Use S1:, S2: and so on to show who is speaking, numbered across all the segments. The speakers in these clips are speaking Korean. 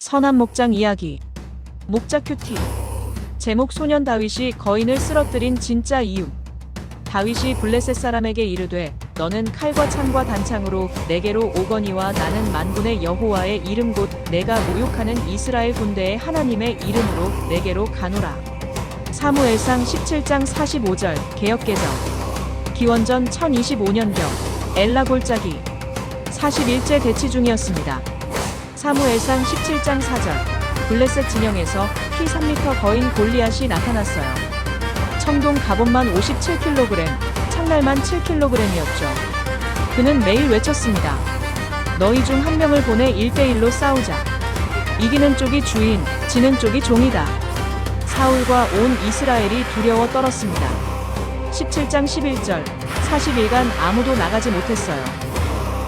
S1: 선한 목장 이야기. 목자 큐티. 제목 소년 다윗이 거인을 쓰러뜨린 진짜 이유. 다윗이 블레셋 사람에게 이르되 너는 칼과 창과 단창으로 내게로 오거니와 나는 만군의 여호와의 이름 곧 내가 모욕하는 이스라엘 군대의 하나님의 이름으로 내게로 가노라. 사무엘상 17장 45절 개역개정. 기원전 1025년경 엘라 골짜기. 41제 대치 중이었습니다. 사무엘상 17장 4절 블레셋 진영에서 키 3m 거인 골리앗이 나타났어요. 청동 갑옷만 57kg, 창날만 7kg이었죠. 그는 매일 외쳤습니다. 너희 중 한 명을 보내 1대1로 싸우자. 이기는 쪽이 주인, 지는 쪽이 종이다. 사울과 온 이스라엘이 두려워 떨었습니다. 17장 11절 40일간 아무도 나가지 못했어요.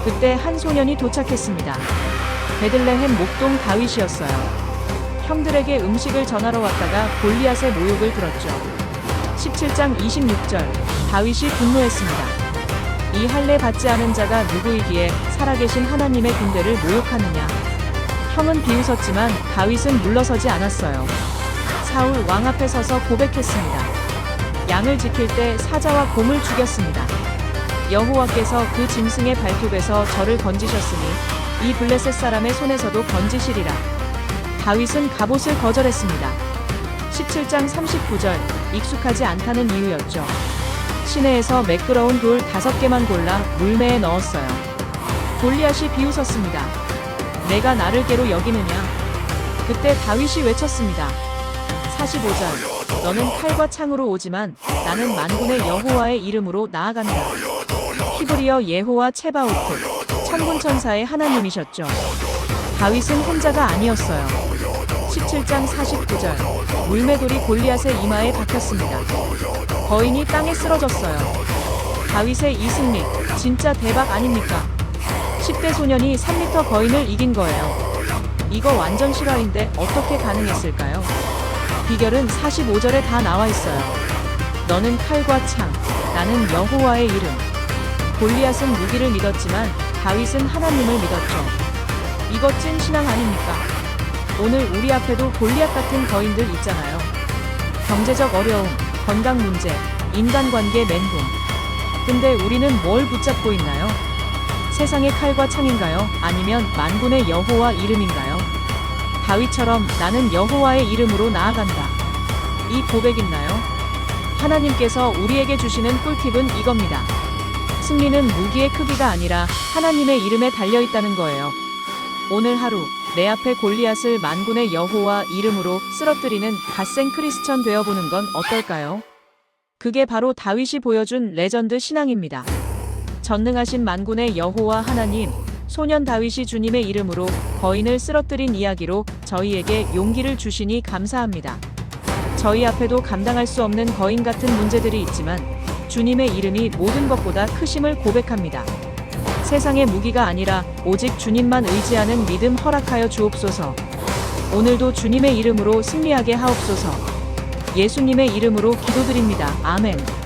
S1: 그때 한 소년이 도착했습니다. 베들레헴 목동 다윗이었어요. 형들에게 음식을 전하러 왔다가 골리앗의 모욕을 들었죠. 17장 26절 다윗이 분노했습니다. 이 할례 받지 않은 자가 누구이기에 살아계신 하나님의 군대를 모욕하느냐. 형은 비웃었지만 다윗은 물러서지 않았어요. 사울 왕 앞에 서서 고백했습니다. 양을 지킬 때 사자와 곰을 죽였습니다. 여호와께서 그 짐승의 발톱에서 저를 건지셨으니 이 블레셋 사람의 손에서도 건지시리라. 다윗은 갑옷을 거절했습니다. 17장 39절 익숙하지 않다는 이유였죠. 시내에서 매끄러운 돌 다섯 개만 골라 물매에 넣었어요. 골리앗이 비웃었습니다. 내가 나를 개로 여기느냐? 그때 다윗이 외쳤습니다. 45절 너는 칼과 창으로 오지만 나는 만군의 여호와의 이름으로 나아간다. 히브리어 예호와 체바오트 천군 천사의 하나님이셨죠. 다윗은 혼자가 아니었어요. 17장 49절 물매돌이 골리앗의 이마에 박혔습니다. 거인이 땅에 쓰러졌어요. 다윗의 이 승리 진짜 대박 아닙니까? 10대 소년이 3m 거인을 이긴 거예요. 이거 완전 실화인데 어떻게 가능했을까요? 비결은 45절에 다 나와 있어요. 너는 칼과 창, 나는 여호와의 이름. 골리앗은 무기를 믿었지만 다윗은 하나님을 믿었죠. 이거 찐 신앙 아닙니까? 오늘 우리 앞에도 골리앗 같은 거인들 있잖아요. 경제적 어려움, 건강 문제, 인간관계 멘붕. 근데 우리는 뭘 붙잡고 있나요? 세상의 칼과 창인가요? 아니면 만군의 여호와 이름인가요? 다윗처럼 나는 여호와의 이름으로 나아간다. 이 고백 있나요? 하나님께서 우리에게 주시는 꿀팁은 이겁니다. 승리는 무기의 크기가 아니라 하나님의 이름에 달려 있다는 거예요. 오늘 하루 내 앞에 골리앗을 만군의 여호와 이름으로 쓰러뜨리는 갓생 크리스천 되어보는 건 어떨까요? 그게 바로 다윗이 보여준 레전드 신앙입니다. 전능하신 만군의 여호와 하나님, 소년 다윗이 주님의 이름으로 거인을 쓰러뜨린 이야기로 저희에게 용기를 주시니 감사합니다. 저희 앞에도 감당할 수 없는 거인 같은 문제들이 있지만 주님의 이름이 모든 것보다 크심을 고백합니다. 세상의 무기가 아니라 오직 주님만 의지하는 믿음 허락하여 주옵소서. 오늘도 주님의 이름으로 승리하게 하옵소서. 예수님의 이름으로 기도드립니다. 아멘.